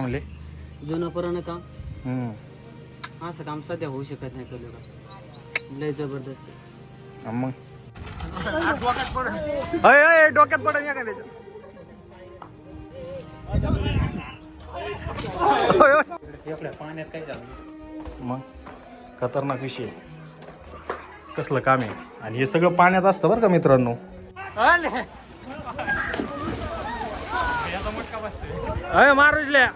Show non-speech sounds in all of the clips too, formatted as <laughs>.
म्हणले? जुनं पुराणं काम हम्म. असं काम सध्या होऊ शकत नाही कधी का लय जबरदस्त. आहे. मग? अय, अय, डोक्यात पडन या का त्याच्या अय, मग? खतरनाक विषय. कसलं काम आहे? आणि हे सगळं पाण्यात असतं बरं का मित्रांनो. अय मारुजल्या.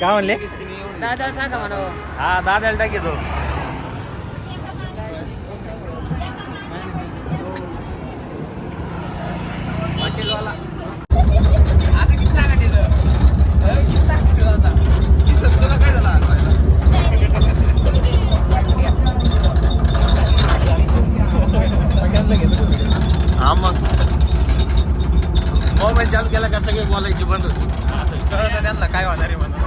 काय म्हणले? दादा टाका म्हणा हा दादाला टाकी तो हॉटेलवाला हा मग मोबाईल चालू केला का सगळे बोलायची बंद कळत त्यांना काय होणार आहे म्हणून.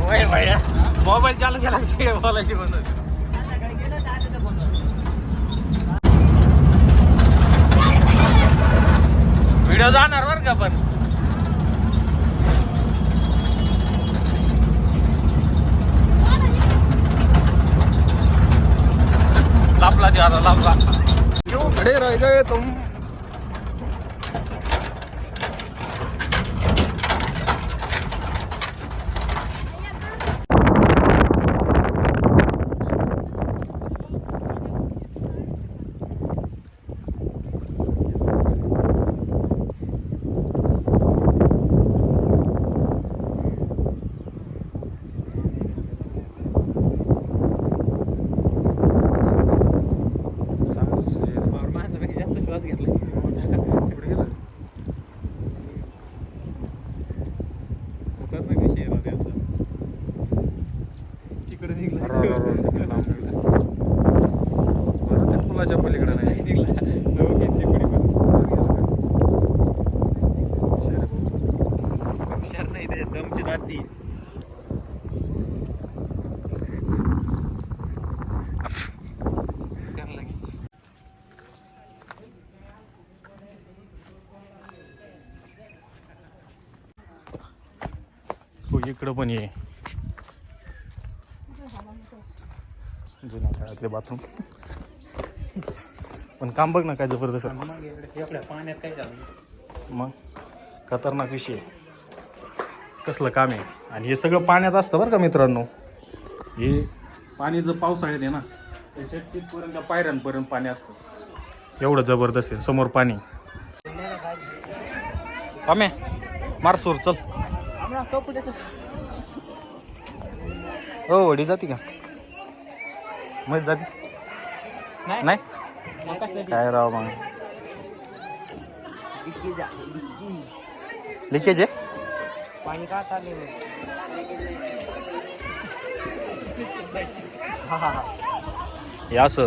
होय मोबाईल चालू केला सगळे बोलायची बंद व्हिडिओ जाणार बरं का पण? लापला ज्यादा लापला. खड़े रह गए तुम तिकडे <laughs> पुलाच्या पलीकडे नाही ते दमची दाती. हो इकडं पण ये. काळातले बाथरूम पण काम बघ ना काय जबरदस्त. पाण्यात काय मग खतरनाक विषय आहे. कसलं काम आहे? आणि हे सगळं पाण्यात असतं बरं का मित्रांनो. हे पाणी जर पावसाळ्यात आहे ना त्याच्यात तिथपर्यंत पायऱ्यांपर्यंत पाणी असतं. एवढं जबरदस्त आहे समोर पाणी. पामे मारसूर चल. हो वडी जाते का? मध्ये जाते. नाही. काय राव मग? लिकेज आहे पाणी का चालले हे असं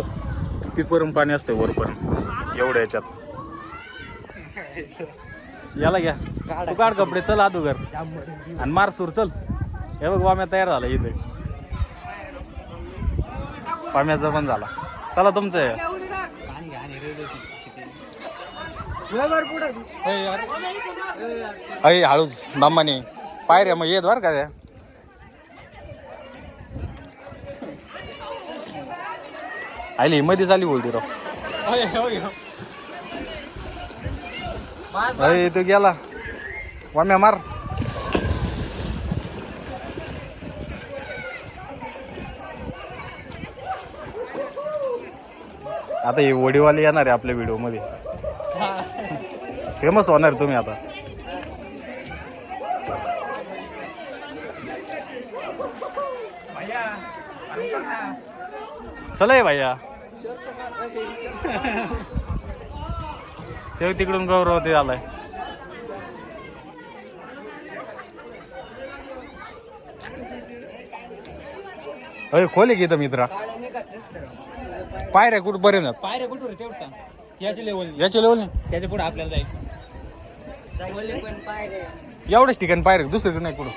तिथपर्यंत पाणी असतं वरपर्यंत. एवढ्या याच्यात. याला घ्या. तू काढ कपडे चल आदूगर आणि मार सूर चल. हे बघ वाम्या तयार झाला इथे. पाम्याचा पण झाला. चला तुमचं अय हळूच दमाने पायऱ्या मग येत बर का त्या आली मध्ये झाली बोलती राव. अय तो गेला. वाम्या मार. आता हे वडीवाले येणार आहे आपल्या व्हिडिओमध्ये फेमस होणार तुम्ही आता. चला ये भैया. ते तिकडून गौरव ते आलाय. अरे खोले की इथं मित्रा. पायऱ्या कुठं पर्यंत आहेत? पायऱ्या कुठवर आहे तेवढं सांग. याच्या लेवल याच्या लेवल त्याच्या पुढे आपल्याला जायचं. एवढ्याच ठिकाणी पायऱ्या दुसरीकडे नाही कुठं.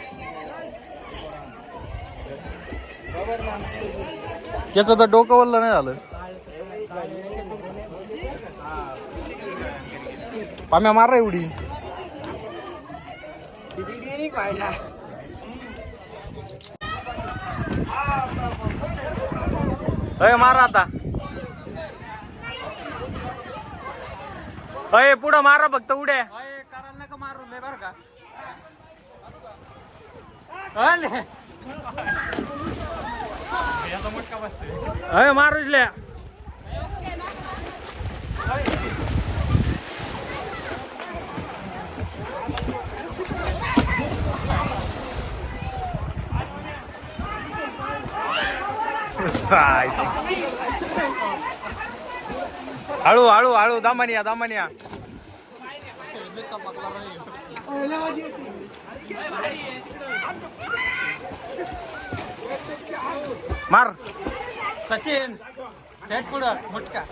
त्याचं तर डोकं वल्लं नाही झालं. पाम्या मारा एवढी. अय मारा आता. अय पुढं मारा फक्त उड्या. काढायला नका मारू लय बरं का. अय मारुजल्या हळू हळू हळू दामानिया दामानिया. मार. सचिन थेट पुढं मुटका.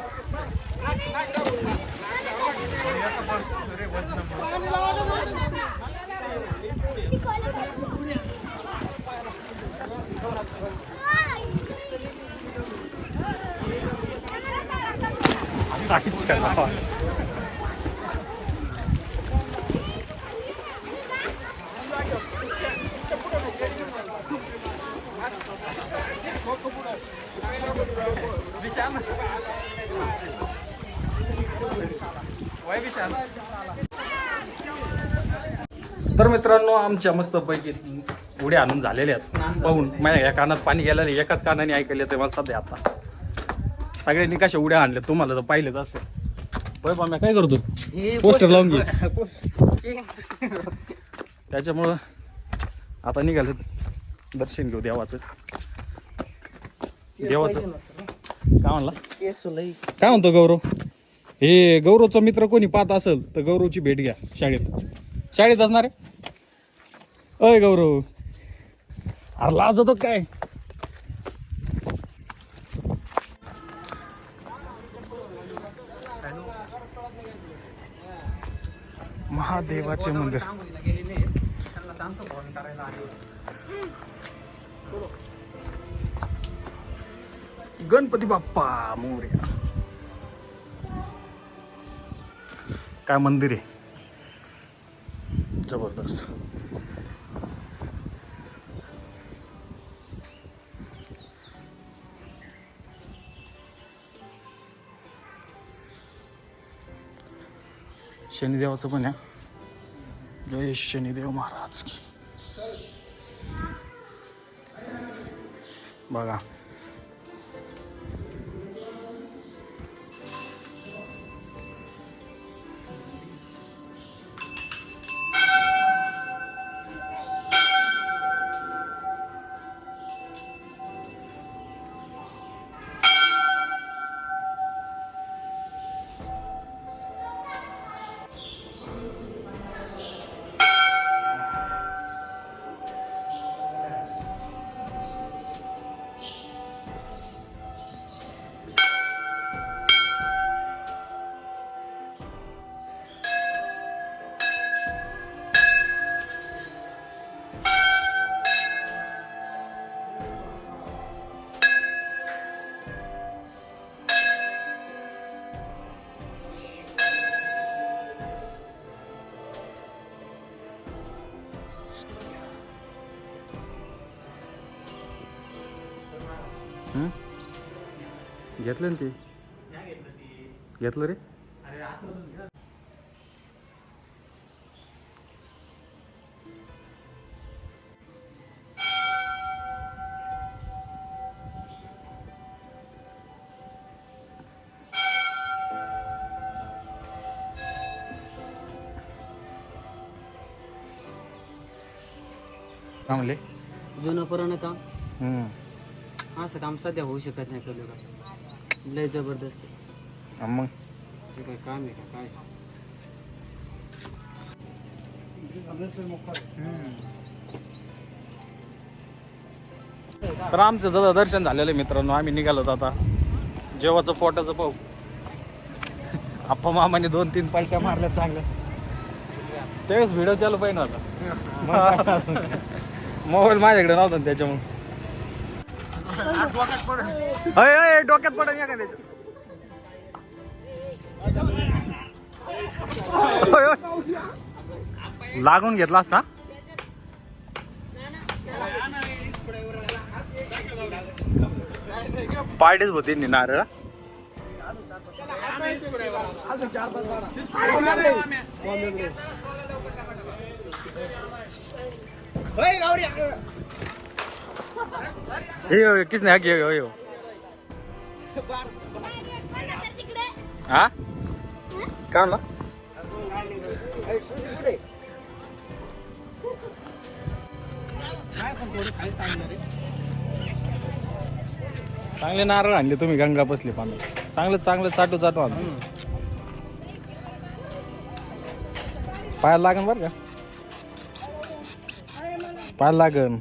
तर मित्रांनो आमच्या मस्त पैकी उड्या आणून झालेल्या आहेत. पाहून माझ्या या कानात पाणी गेल्याने एकाच कानाने ऐकले तेव्हा सध्या आता. सगळ्यांनी कशा उड्या आणल्या तुम्हाला तर पाहिलेच पाम्या काय करतो? पोस्टर लावून घे. <laughs> त्याच्यामुळं आता निघालं दर्शन घेऊ देवाचं. देवाचं. काय म्हणला? काय म्हणतो गौरव? हे गौरवचा मित्र कोणी पाहत असेल तर गौरवची भेट घ्या शाळेत. शाळेत असणार आहे? अय गौरव. अरे लाज होतो हा महादेवाचे मंदिर. गणपती बाप्पा मोर्या. काय मंदिर आहे? जबरदस्त. शनिदेवाचं पण आहे. जय शनिदेव महाराज की बघा घेतलं ना ते? घेतलं रे? काय म्हणले जुनं पुराणं काम हम्म. असं काम सध्या होऊ शकत नाही कधी. लय जबरदस्त आहे. मग? काय काम आहे का काय? तर आमचं जवळ दर्शन झालेलं आहे मित्रांनो. आम्ही निघालो आता. जेवाचं पोटाचं पाहू. आप्पा मामाने दोन तीन पालट्या मारल्या चांगल्या. तेच व्हिडिओ चालू पाहिजे आता. <laughs> मोबाईल माझ्याकडे नव्हता ना त्याच्यामुळे. अय, डोक्यात पडन या त्याच्या. होय, लागून घेतला असता? पार्टीच होती नी नारळ. हे, किसने हा घे हो हा? का ना चांगले नारळ आणले तुम्ही गंगा बसले पाणी चांगलं चांगलं चाटू चाटू आणतो पाहायला लागन बरं का? पाहायला लागन.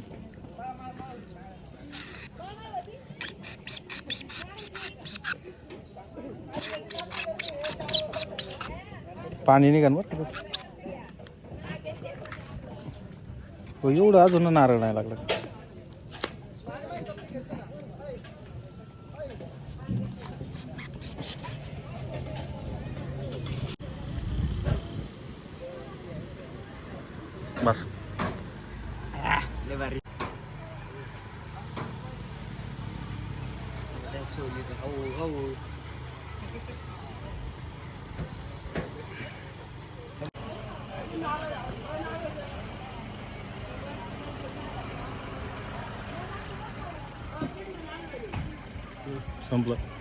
पाणी निघन बरं का तसं. हो एवढं अजून नारळ नाही लागलं बस humble.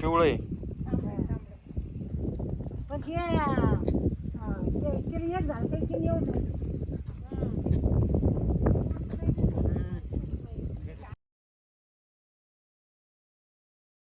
पिवळं आहे